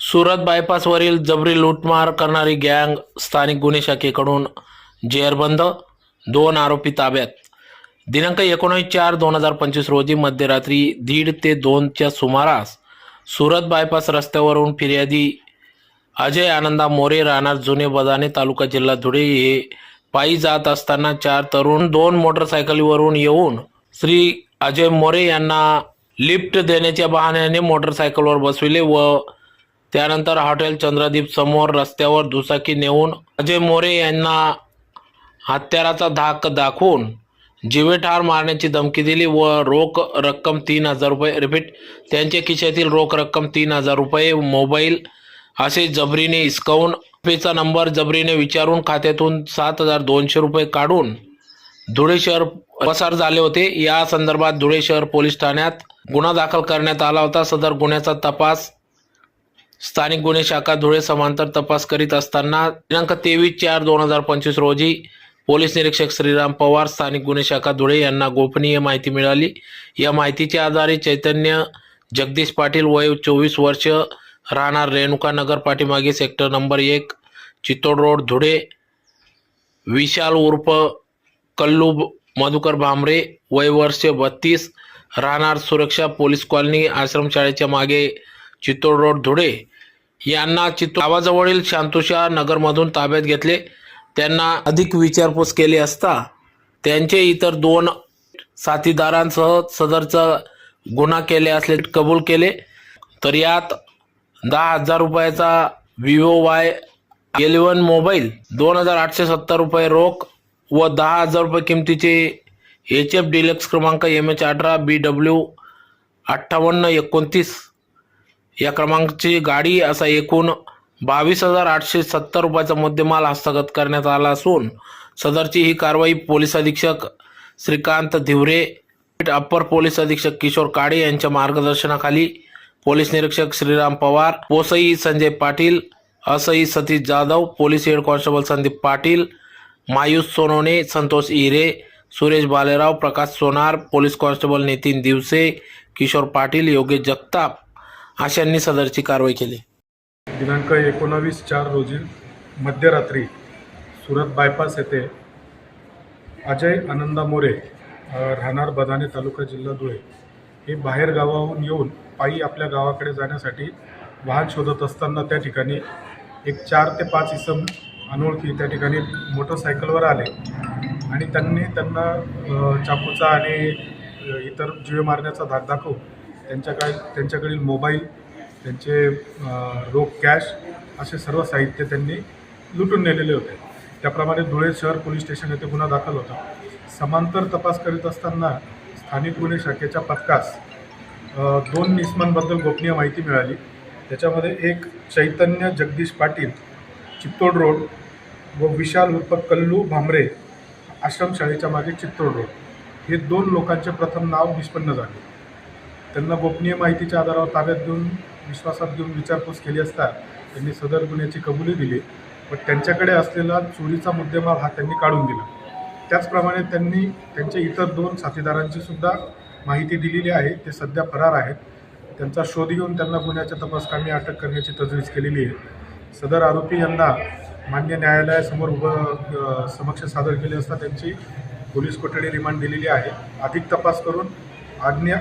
सुरत बायपासवरील जबरी लूटमार करणारी गँग स्थानिक गुन्हे शाखेकडून जेरबंद दोन आरोपी ताब्यात. दिनांक एकोणीस चार दोन हजार पंचवीस रोजी मध्यरात्री दीड ते दोनच्या सुमारास सुरत बायपास रस्त्यावरून फिर्यादी अजय आनंदा मोरे राहणार जुने बदाने तालुका जिल्हा धुळे हे पायी जात असताना चार तरुण दोन मोटरसायकलीवरून येऊन श्री अजय मोरे यांना लिफ्ट देण्याच्या बहाण्याने मोटरसायकलवर बसविले व त्यानंतर हॉटेल चंद्रदीप समोर रस्त्यावर दुचाकी नेऊन अजय मोरे यांना हत्याराचा धाक दाखवून जीवेठार मारण्याची धमकी दिली व रोख रक्कम तीन हजार रुपये रिपीट त्यांच्या खिशातील रोख रक्कम तीन हजार रुपये मोबाईल असे जबरीने हिसकावून पेचा नंबर जबरीने विचारून खात्यातून सात हजार दोनशे रुपये काढून धुळे शहर पसार झाले होते. या संदर्भात धुळे शहर पोलीस ठाण्यात गुन्हा दाखल करण्यात आला होता. सदर गुन्ह्याचा तपास स्थानिक गुन्हे शाखा धुळे समांतर तपास करीत असताना दिनांक तेवीस चार दोन हजार पंचवीस रोजी पोलीस निरीक्षक श्रीराम पवार स्थानिक गुन्हे शाखा धुळे यांना गोपनीय माहिती मिळाली. या माहितीच्या आधारे चैतन्य जगदीश पाटील वय चोवीस वर्ष राहणार रेणुका नगर पाठीमागे सेक्टर नंबर एक चित्तोड रोड धुळे विशाल उर्फ कल्लू मधुकर भांबरे वय वर्ष बत्तीस राहणार सुरक्षा पोलीस कॉलनी आश्रमशाळेच्या मागे चित्तोड रोड धुळे. यांना चित्तूर गावाजवळील शांतुशा नगरमधून ताब्यात घेतले. त्यांना अधिक विचारपूस केली असता त्यांचे इतर दोन साथीदारांसह सदरचा गुन्हा केले असले कबूल केले. तर यात दहा हजार रुपयाचा विवो वाय एलेवन मोबाईल दोन हजार आठशे सत्तर रुपये रोख व दहा हजार रुपये किमतीचे एच एफ डिलक्स क्रमांक एम एच अठरा बी डब्ल्यू अठ्ठावन्न एकोणतीस या क्रमांकाची गाडी असा एकूण बावीस हजार आठशे सत्तर रुपयाचा मुद्देमाल हस्तगत करण्यात आला असून सदरची ही कारवाई पोलीस अधीक्षक श्रीकांत धिवरे अप्पर पोलीस अधीक्षक किशोर काळे यांच्या मार्गदर्शनाखाली पोलीस निरीक्षक श्रीराम पवार पोसई Sanjay Patil असई Satish Jadhav police head constable Sandeep Patil Mayus Sonone Santosh Ire Suresh Balerao Prakash Sonar police constable Nitin Divase Kishor Patil Yogesh Jagtap अशांनी सदरची कारवाई केली. दिनांक एकोणावीस चार रोजी मध्यरात्री सुरत बायपास येथे अजय आनंदा मोरे राहणार बदाने तालुका जिल्हा धुळे हे बाहेर गावाहून येऊन पायी आपल्या गावाकडे जाण्यासाठी वाहन शोधत असताना त्या ठिकाणी एक चार ते पाच इसम अनोळखी त्या ठिकाणी मोटरसायकलवर आले आणि त्यांनी त्यांना चाकूचा आणि इतर जीवे मारण्याचा धाक दाखवून त्यांच्याकडे त्यांच्याकडील मोबाईल त्यांचे रोख कॅश असे सर्व साहित्य त्यांनी लुटून नेलेले होते. त्याप्रमाणे धुळे शहर पोलीस स्टेशन येथे गुन्हा दाखल होता. समांतर तपास करीत असताना स्थानिक गुन्हे शाखेच्या पथकास दोन निस्मांबद्दल गोपनीय माहिती मिळाली. त्याच्यामध्ये एक चैतन्य जगदीश पाटील चित्तोड रोड व विशाल उर्फ कल्लू भांबरे आश्रमशाळेच्या मागे चित्तोड रोड. हे दोन लोकांचे प्रथम नाव निष्पन्न झाले. त्यांना गोपनीय माहितीच्या आधारावर ताब्यात घेऊन विश्वासात घेऊन विचारपूस केली असता त्यांनी सदर गुन्ह्याची कबुली दिली. पण त्यांच्याकडे असलेला चोरीचा मुद्देमाल हा त्यांनी काढून दिला. त्याचप्रमाणे त्यांनी त्यांच्या इतर दोन साथीदारांची सुद्धा माहिती दिलेली आहे. ते सध्या फरार आहेत. त्यांचा शोध घेऊन त्यांना गुन्ह्याच्या तपासकामी अटक करण्याची तजवीज केलेली आहे. सदर आरोपी यांना मान्य न्यायालयासमोर उभं समक्ष सादर केले असता त्यांची पोलीस कोठडी रिमांड दिलेली आहे. अधिक तपास करून आज्ञा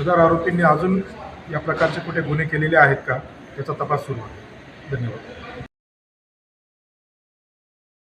सदर आरोपींनी अजून या प्रकारचे कुठे गुन्हे केलेले आहेत का? त्याचा तपास सुरू आहे. धन्यवाद.